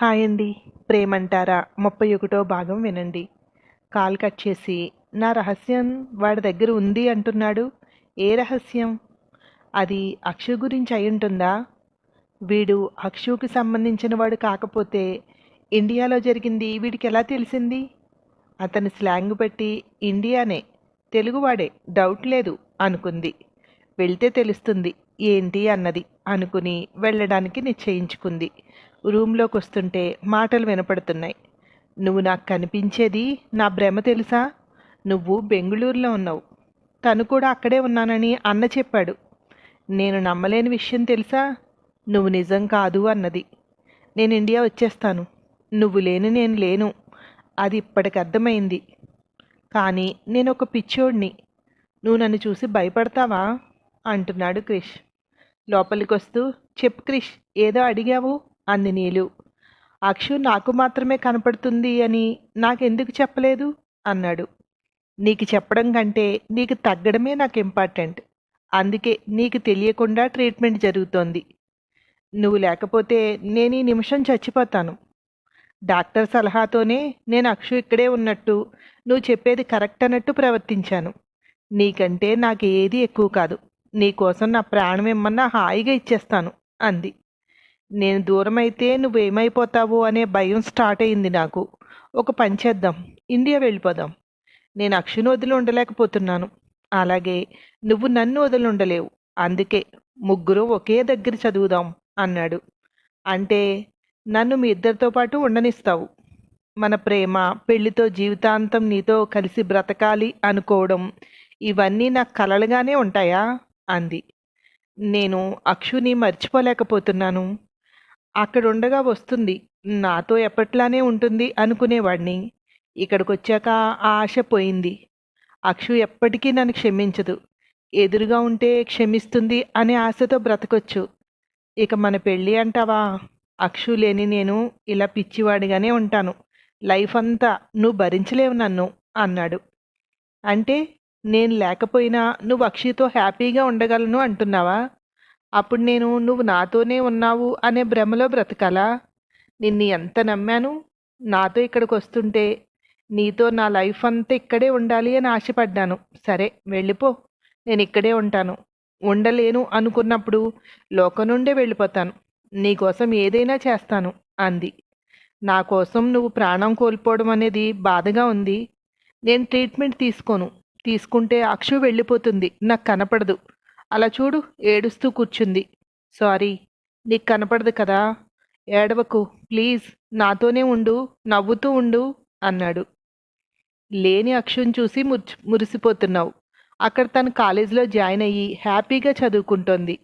Hi అండి. ప్రేమంటారా? ముప్పై ఒకటో భాగం వినండి. కాల్ కట్ చేసి నా రహస్యం వాడి దగ్గర ఉంది అంటున్నాడు. ఏ రహస్యం? అది అక్షు గురించి అయి ఉంటుందా? వీడు అక్షుకి సంబంధించిన వాడు కాకపోతే ఇండియాలో జరిగింది వీడికి ఎలా తెలిసింది? అతని స్లాంగ్ పెట్టి ఇండియానే తెలుగువాడే డౌట్ లేదు అనుకుంది. వెళ్తే తెలుస్తుంది ఏంటి అన్నది అనుకుని వెళ్ళడానికి నిశ్చయించుకుంది. రూమ్లోకి వస్తుంటే మాటలు వినపడుతున్నాయి. నువ్వు నాకు కనిపించేది నా భ్రమ తెలుసా? నువ్వు బెంగళూరులో ఉన్నావు. తను కూడా అక్కడే ఉన్నానని అన్న చెప్పాడు. నేను నమ్మలేని విషయం తెలుసా? నువ్వు నిజం కాదు అన్నది. నేను ఇండియా వచ్చేస్తాను. నువ్వు లేని నేను లేను. అది ఇప్పటికి అర్థమైంది. కానీ నేను ఒక పిచ్చోడిని. నువ్వు నన్ను చూసి భయపడతావా? అంటున్నాడు క్రిష్. లోపలికి వస్తూ చెప్పు క్రిష్ ఏదో అడిగావు? అంది నీలు. అక్షు నాకు మాత్రమే కనపడుతుంది అని నాకెందుకు చెప్పలేదు? అన్నాడు. నీకు చెప్పడం కంటే నీకు తగ్గడమే నాకు ఇంపార్టెంట్ అందుకే నీకు తెలియకుండా ట్రీట్మెంట్ జరుగుతోంది. నువ్వు లేకపోతే నేను ఈ నిమిషం చచ్చిపోతాను. డాక్టర్ సలహాతోనే నేను అక్షు ఇక్కడే ఉన్నట్టు నువ్వు చెప్పేది కరెక్ట్ అన్నట్టు ప్రవర్తించాను. నీకంటే నాకు ఏది ఎక్కువ కాదు. నీకోసం నా ప్రాణం ఇమ్మన్నా హాయిగా ఇచ్చేస్తాను అంది. నేను దూరం అయితే నువ్వేమైపోతావో అనే భయం స్టార్ట్ అయింది నాకు. ఒక పని చేద్దాం ఇండియా వెళ్ళిపోదాం. నేను అక్షుని వదిలి ఉండలేకపోతున్నాను. అలాగే నువ్వు నన్ను వదిలి ఉండలేవు. అందుకే ముగ్గురు ఒకే దగ్గర చదువుదాం అన్నాడు. అంటే నన్ను మీ ఇద్దరితో పాటు ఉండనిస్తావు. మన ప్రేమ పెళ్ళితో జీవితాంతం నీతో కలిసి బ్రతకాలి అనుకోవడం ఇవన్నీ నాకు కలలుగానే ఉంటాయా? అంది. నేను అక్షుని మర్చిపోలేకపోతున్నాను. అక్కడుండగా వస్తుంది. నాతో ఎప్పట్లానే ఉంటుంది అనుకునేవాడిని ఇక్కడికి వచ్చాక ఆ ఆశ పోయింది. అక్షు ఎప్పటికీ నన్ను క్షమించదు. ఎదురుగా ఉంటే క్షమిస్తుంది అనే ఆశతో బ్రతకొచ్చు. ఇక మన పెళ్ళి అంటావా? అక్షు లేని నేను ఇలా పిచ్చివాడిగానే ఉంటాను. లైఫ్ అంతా నువ్వు భరించలేవు నన్ను అన్నాడు. అంటే నేను లేకపోయినా నువ్వు అక్షితో హ్యాపీగా ఉండగలను అంటున్నావా? అప్పుడు నేను నువ్వు నాతోనే ఉన్నావు అనే భ్రమలో బ్రతకాలా? నిన్ను ఎంత నమ్మాను? నాతో ఇక్కడికి వస్తుంటే నీతో నా లైఫ్ అంతా ఇక్కడే ఉండాలి అని ఆశపడ్డాను. సరే వెళ్ళిపో. నేను ఇక్కడే ఉంటాను. ఉండలేను అనుకున్నప్పుడు లోకం నుండే వెళ్ళిపోతాను. నీకోసం ఏదైనా చేస్తాను అంది. నా కోసం నువ్వు ప్రాణం కోల్పోవడం అనేది బాధగా ఉంది. నేను ట్రీట్మెంట్ తీసుకోను. తీసుకుంటే అక్షు వెళ్ళిపోతుంది. నాకు కనపడదు. అలా చూడు ఏడుస్తూ కూర్చుంది. సారీ నీకు కనపడదు కదా. ఏడవకు ప్లీజ్ నాతోనే ఉండు నవ్వుతూ ఉండు అన్నాడు. లేని అక్షుని చూసి ముర్చి మురిసిపోతున్నావు. అక్కడ తను కాలేజీలో జాయిన్ అయ్యి హ్యాపీగా చదువుకుంటోంది.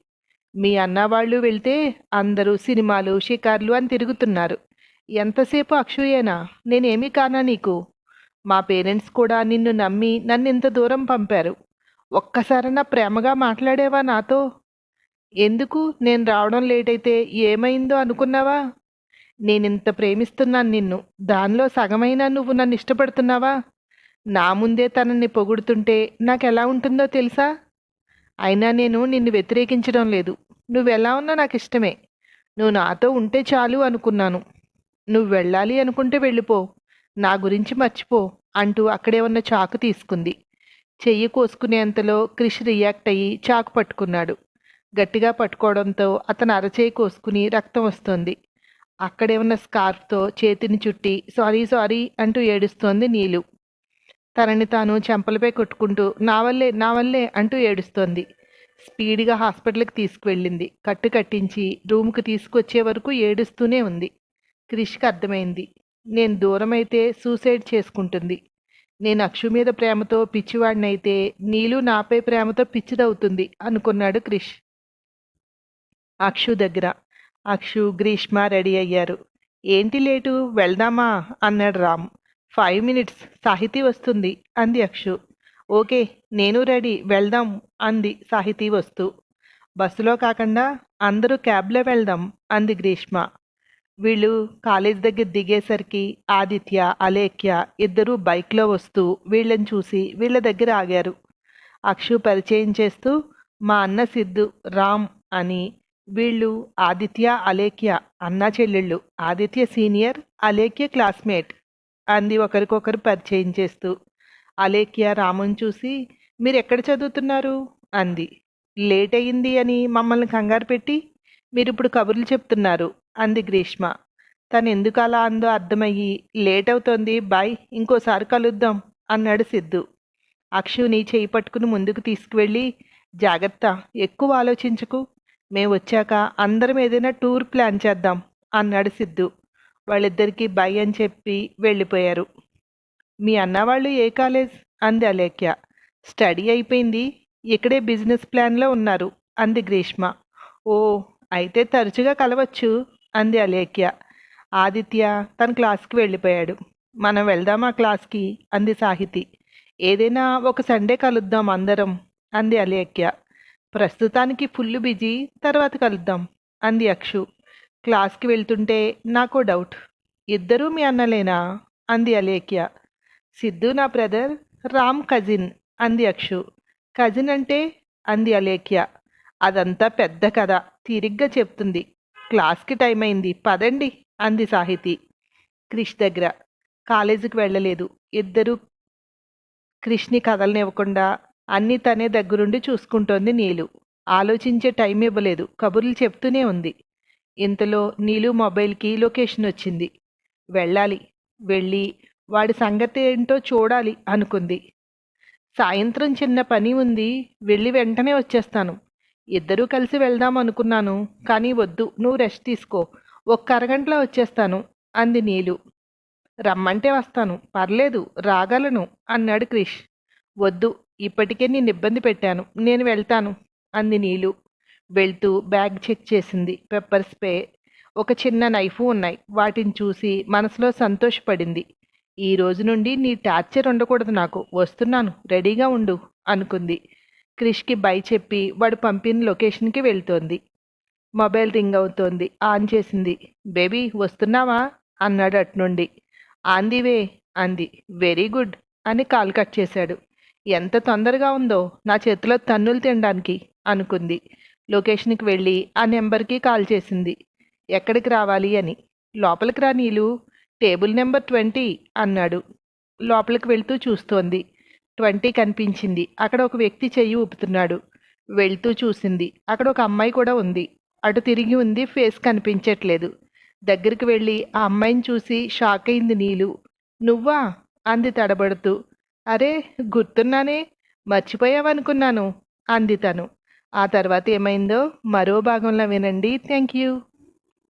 మీ అన్న వాళ్ళు వెళ్తే అందరూ సినిమాలు షికార్లు అని తిరుగుతున్నారు. ఎంతసేపు అక్షుయేనా? నేనేమీ కానా నీకు? మా పేరెంట్స్ కూడా నిన్ను నమ్మి నన్ను ఇంత దూరం పంపారు. ఒక్కసారన్నా ప్రేమగా మాట్లాడేవా నాతో? ఎందుకు? నేను రావడం లేట్ అయితే ఏమైందో అనుకున్నావా? నేనింత ప్రేమిస్తున్నాను నిన్ను. దానిలో సగమైనా నువ్వు నన్ను ఇష్టపడుతున్నావా? నా ముందే తనని పొగుడుతుంటే నాకు ఎలా ఉంటుందో తెలుసా? అయినా నేను నిన్ను వ్యతిరేకించడం లేదు. నువ్వెలా ఉన్నా నాకు ఇష్టమే నువ్వు నాతో ఉంటే చాలు అనుకున్నాను. నువ్వు వెళ్ళాలి అనుకుంటే వెళ్ళిపో. నా గురించి మర్చిపో అంటూ అక్కడే ఉన్న చాకు తీసుకుంది. చెయ్యి కోసుకునేంతలో క్రిష్ రియాక్ట్ అయ్యి చాకు పట్టుకున్నాడు. గట్టిగా పట్టుకోవడంతో అతను అరచేయి కోసుకుని రక్తం వస్తోంది. అక్కడే ఉన్న స్కార్ఫ్తో చేతిని చుట్టి సారీ సారీ అంటూ ఏడుస్తోంది నీలు. తనని తాను చెంపలపై కొట్టుకుంటూ నా వల్లే నా వల్లే అంటూ ఏడుస్తోంది. స్పీడ్గా హాస్పిటల్కి తీసుకువెళ్ళింది. కట్టు కట్టించి రూమ్కి తీసుకొచ్చే వరకు ఏడుస్తూనే ఉంది. క్రిష్కి అర్థమైంది. నేను దూరమైతే సూసైడ్ చేసుకుంటుంది. నేను అక్షు మీద ప్రేమతో పిచ్చివాడినైతే నీలు నాపై ప్రేమతో పిచ్చిదవుతుంది అనుకున్నాడు క్రిష్. అక్షు దగ్గర. అక్షు గ్రీష్మ రెడీ అయ్యారు. ఏంటి లేటు? వెళ్దామా? అన్నాడు రామ్. Five minutes. సాహితీ వస్తుంది అంది అక్షు. ఓకే నేను రెడీ. వెళ్దాం అంది సాహితీ వస్తూ. బస్సులో కాకుండా అందరూ క్యాబ్లో వెళ్దాం అంది గ్రీష్మ. వీళ్ళు కాలేజ్ దగ్గర దిగేసరికి ఆదిత్య అలేఖ్య ఇద్దరూ బైక్లో వస్తూ వీళ్ళని చూసి వీళ్ళ దగ్గర ఆగారు. అక్షు పరిచయం చేస్తూ మా అన్న సిద్ధు రామ్ అని వీళ్ళు ఆదిత్య అలేఖ్య అన్నా చెల్లెళ్ళు ఆదిత్య సీనియర్ అలేఖ్య క్లాస్మేట్ అంది ఒకరికొకరు పరిచయం చేస్తూ. అలేఖ్య రాముని చూసి మీరు ఎక్కడ చదువుతున్నారు? అంది. లేట్ అయ్యింది అని మమ్మల్ని కంగారు పెట్టి మీరు ఇప్పుడు కబుర్లు చెప్తున్నారు. అంది గ్రీష్మ. తను ఎందుకు అలా అందో అర్థమయ్యి లేట్ అవుతోంది బాయ్ ఇంకోసారి కలుద్దాం అన్నాడు సిద్ధు. అక్షుని చేయి పట్టుకుని ముందుకు తీసుకువెళ్ళి జాగ్రత్త ఎక్కువ ఆలోచించకు. మేము వచ్చాక అందరం ఏదైనా టూర్ ప్లాన్ చేద్దాం అన్నాడు సిద్ధు. వాళ్ళిద్దరికీ బై అని చెప్పి వెళ్ళిపోయారు. మీ అన్నవాళ్ళు ఏ కాలేజ్? అంది అలేఖ్య. స్టడీ అయిపోయింది ఇక్కడే బిజినెస్ ప్లాన్లో ఉన్నారు అంది గ్రీష్మ. ఓ అయితే తరచుగా కలవచ్చు. అంది అలేఖ్య. ఆదిత్య తన క్లాస్కి వెళ్ళిపోయాడు. మనం వెళ్దామా క్లాస్కి? అంది సాహితి. ఏదైనా ఒక సండే కలుద్దాం అందరం అంది అలేఖ్య. ప్రస్తుతానికి ఫుల్ బిజీ తర్వాత కలుద్దాం అంది అక్షు. క్లాస్కి వెళ్తుంటే నాకు డౌట్. ఇద్దరూ మీ అన్నలేనా? అంది అలేఖ్య. సిద్ధు నా బ్రదర్ రామ్ కజిన్ అంది అక్షు. కజిన్ అంటే అంది అలేఖ్య. అదంతా పెద్ద కథ తీరిగ్గా చెప్తుంది. క్లాస్కి టైం అయింది పదండి అంది సాహితి. క్రిష్ దగ్గర. కాలేజీకి వెళ్ళలేదు. ఇద్దరు క్రిష్ని కదలనివ్వకుండా అన్నీ తనే దగ్గరుండి చూసుకుంటోంది నీలు. ఆలోచించే టైం ఇవ్వలేదు కబుర్లు చెప్తూనే ఉంది. ఇంతలో నీలు మొబైల్కి లొకేషన్ వచ్చింది వెళ్ళాలి. వెళ్ళి వాడి సంగతి ఏంటో చూడాలి అనుకుంది. సాయంత్రం చిన్న పని ఉంది. వెళ్ళి వెంటనే వచ్చేస్తాను. ఇద్దరూ కలిసి వెళ్దాం అనుకున్నాను కానీ వద్దు నువ్వు రెస్ట్ తీసుకో. ఒక్క అరగంటలో వచ్చేస్తాను అంది నీలు. రమ్మంటే వస్తాను పర్లేదు రాగలను అన్నాడు క్రిష్. వద్దు ఇప్పటికే నేను ఇబ్బంది పెట్టాను నేను వెళ్తాను అంది నీలు. వెళ్తూ బ్యాగ్ చెక్ చేసింది పెప్పర్ స్ప్రే ఒక చిన్న నైఫ్ ఉన్నాయి వాటిని చూసి మనసులో సంతోషపడింది. ఈ రోజు నుండి నీ టార్చర్ ఉండకూడదు నాకు వస్తున్నాను రెడీగా ఉండు అనుకుంది. క్రిష్కి బై చెప్పి వాడు పంపిన లొకేషన్కి వెళ్తోంది. మొబైల్ రింగ్ అవుతోంది. ఆన్ చేసింది. బేబీ వస్తున్నావా? అన్నాడు అట్నుండి. ఆందివే అంది. వెరీ గుడ్ అని కాల్ కట్ చేశాడు. ఎంత తొందరగా ఉందో నా చేతిలో తన్నులు తినడానికి అనుకుంది. లొకేషన్కి వెళ్ళి ఆ నెంబర్కి కాల్ చేసింది. ఎక్కడికి రావాలి? అని. లోపలికి రా నీలు. టేబుల్ నెంబర్ ట్వంటీ అన్నాడు. లోపలికి వెళ్తూ చూస్తోంది. ట్వంటీ కనిపించింది. అక్కడ ఒక వ్యక్తి చెయ్యి ఊపుతున్నాడు. వెళ్తూ చూసింది. అక్కడ ఒక అమ్మాయి కూడా ఉంది. అటు తిరిగి ఉంది ఫేస్ కనిపించట్లేదు. దగ్గరికి వెళ్ళి ఆ అమ్మాయిని చూసి షాక్ అయింది నీలు. నువ్వా? అంది తడబడుతూ. అరే గుర్తున్నానే. మర్చిపోయావనుకున్నాను అంది తను. ఆ తర్వాత ఏమైందో మరో భాగంలో వినండి. Thank you.